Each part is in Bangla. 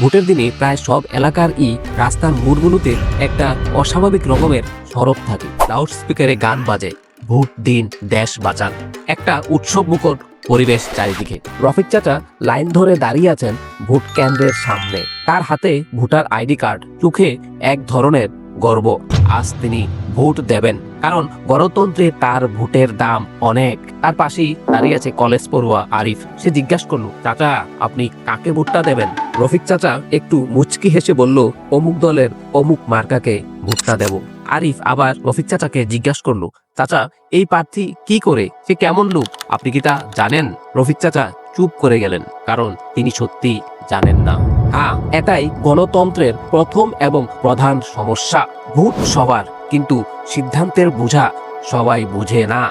ভোটের দিনে প্রায় সব এলাকার ই রাস্তার মোড়গুলোতে একটা অস্বাভাবিক রকমের সরব থাকে। লাউড স্পিকারে গান বাজে, ভোট দিন, দেশ বাঁচান। একটা উৎসব মুখর পরিবেশ চারিদিকে। রফিক চাচা লাইন ধরে দাঁড়িয়ে আছেন ভোট কেন্দ্রের সামনে। তার হাতে ভোটার আইডি কার্ড, চোখে এক ধরনের গর্ব। আজ তিনি ভোট দেবেন। কারণ গণতন্ত্রে তার ভোটের দাম অনেক। তার পাশেই দাঁড়িয়ে আছে কলেজ পড়ুয়া আরিফ। সে জিজ্ঞাসা করল, চাচা, আপনি কাকে ভোটটা দেবেন? রফিক চাচা একটু মুচকি হেসে বলল, অমুক দলের অমুক মার্কাকে ভোটটা দেব। আরিফ আবার রফিক চাচাকে জিজ্ঞাসা করল, চাচা, এই প্রার্থী কি করে? সে কেমন লোক? আপনি কি তা জানেন? রফিক চাচা চুপ করে গেলেন, কারণ তিনি সত্যি জানেন না। হ্যাঁ এটাই গণতন্ত্রের প্রথম এবং প্রধান সমস্যা, ভোট সবার কিন্তু সিদ্ধান্তের বোঝা সবাই বুঝে না।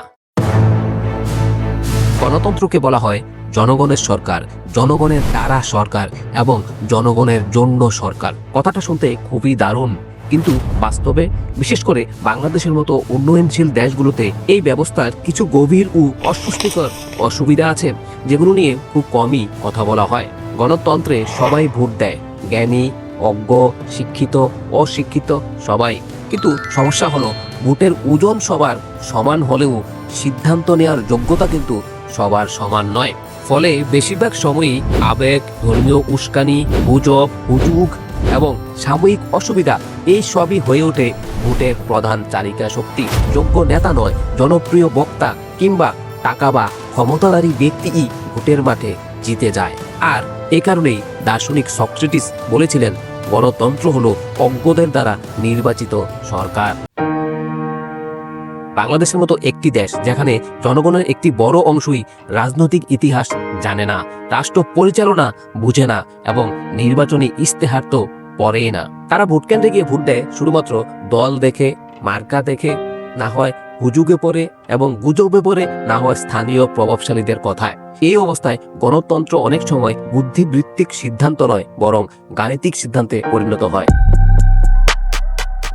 গণতন্ত্রকে বলা হয় জনগণের সরকার, জনগণের দ্বারা সরকার এবং জনগণের জন্য সরকার। কথাটা শুনতে খুবই দারুণ। কিন্তু বাস্তবে, বিশেষ করে বাংলাদেশের মতো উন্নয়নশীল দেশগুলোতে এই ব্যবস্থার কিছু গভীর ও অস্পষ্টকর অসুবিধা আছে, যেগুলো নিয়ে খুব কমই কথা বলা হয়। গণতন্ত্রে সবাই ভোট দেয়। জ্ঞানী, অজ্ঞ, শিক্ষিত, অশিক্ষিত সবাই। কিন্তু সমস্যা হলো ভোটের ওজন সবার সমান হলেও সিদ্ধান্ত নেওয়ার যোগ্যতা কিন্তু সবার সমান নয়। ফলে বেশিরভাগ সময়ই আবেগ, ধর্মীয় উস্কানি, গুজব, হুজুগ এবং সাময়িক অসুবিধা এই সবই হয়ে ওঠে ভোটের প্রধান চালিকা শক্তি। যোগ্য নেতা নয়, জনপ্রিয় বক্তা কিংবা টাকা বা ক্ষমতাধারী ব্যক্তিই ভোটের মাঠে জিতে যায়। আর এ কারণেই দার্শনিক সক্রেটিস বলেছিলেন গণতন্ত্র হল অজ্ঞদের দ্বারা নির্বাচিত সরকার। বাংলাদেশের মতো একটি দেশ যেখানে জনগণের একটি বড় অংশই রাজনৈতিক ইতিহাস জানে না, রাষ্ট্র পরিচালনা বুঝে না এবং নির্বাচনী ইস্তেহার তো পড়েই না। তারা ভোট কেন্দ্রে গিয়ে ভোট দেয় শুধুমাত্র দল দেখে, মার্কা দেখে, না হয় হুজুগে পড়ে এবং গুজবে পড়ে না হয় স্থানীয় প্রভাবশালীদের কথায়। এই অবস্থায় গণতন্ত্র অনেক সময় বুদ্ধিবৃত্তিক সিদ্ধান্ত নয়, বরং গাণিতিক সিদ্ধান্তে পরিণত হয়।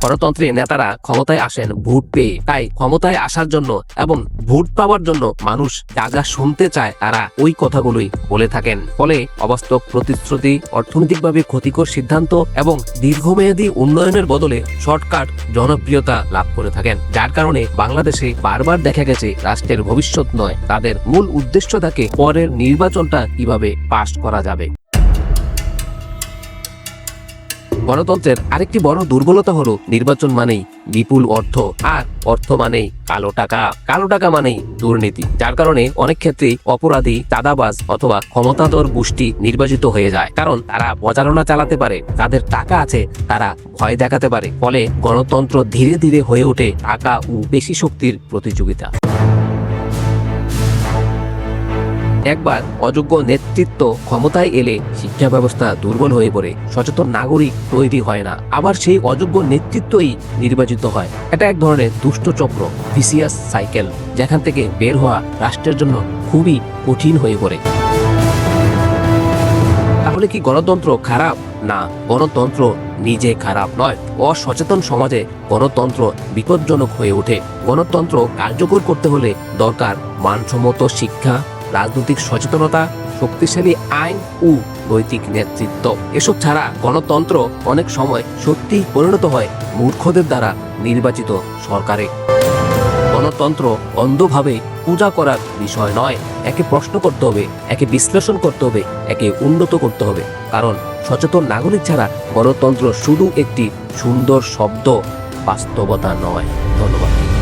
গণতন্ত্রে নেতারা ক্ষমতায় আসেন ভোট পেয়ে। তাই ক্ষমতায় আসার জন্য এবং ভোট পাওয়ার জন্য মানুষ যা যা শুনতে চায় তারা ওই কথাগুলোই বলে থাকেন। ফলে অবাস্তব প্রতিশ্রুতি, অর্থনৈতিকভাবে ক্ষতিকর সিদ্ধান্ত এবং দীর্ঘমেয়াদী উন্নয়নের বদলে শর্টকাট জনপ্রিয়তা লাভ করে থাকেন। যার কারণে বাংলাদেশে বারবার দেখা গেছে রাষ্ট্রের ভবিষ্যৎ নয়, তাদের মূল উদ্দেশ্য থাকে পরের নির্বাচনটা কীভাবে পাশ করা যাবে। গণতন্ত্রের আরেকটি বড় দুর্বলতা হলো নির্বাচন মানেই বিপুল অর্থ, আর অর্থ মানেই কালো টাকা। কালো টাকা মানেই দুর্নীতি, যার কারণে অনেক ক্ষেত্রেই অপরাধী, চাঁদাবাজ অথবা ক্ষমতাধর গোষ্ঠী নির্বাচিত হয়ে যায়। কারণ তারা প্রচারণা চালাতে পারে, তাদের টাকা আছে, তারা ভয় দেখাতে পারে। ফলে গণতন্ত্র ধীরে ধীরে হয়ে ওঠে টাকা ও বেশি শক্তির প্রতিযোগিতা। একবার অযোগ্য নেতৃত্ব ক্ষমতায় এলে শিক্ষা ব্যবস্থা দুর্বল হয়ে পড়ে। সচেতন নাগরিক তৈরি হয় না। আবার সেই অযোগ্য নেতৃত্বই নির্বাচিত হয়। এটা এক ধরনের দুষ্ট চক্র, ভিসিয়াস সাইকেল, যেখান থেকে বের হওয়া রাষ্ট্রের জন্য খুবই কঠিন হয়ে পড়ে। তাহলে কি গণতন্ত্র খারাপ? না, গণতন্ত্র নিজে খারাপ নয়। অসচেতন সমাজে গণতন্ত্র বিপজ্জনক হয়ে ওঠে। গণতন্ত্র কার্যকর করতে হলে দরকার মানসম্মত শিক্ষা রাজনৈতিক সচেতনতা, শক্তিশালী আইন ও নৈতিক নেতৃত্ব। এসব ছাড়া গণতন্ত্র অনেক সময় সত্যি পরিণত হয় মূর্খদের দ্বারা নির্বাচিত সরকারে। গণতন্ত্র অন্ধভাবে পূজা করার বিষয় নয়, একে প্রশ্ন করতে হবে, একে বিশ্লেষণ করতে হবে, একে উন্নত করতে হবে। কারণ সচেতন নাগরিক ছাড়া গণতন্ত্র শুধু একটি সুন্দর শব্দ, বাস্তবতা নয়। ধন্যবাদ।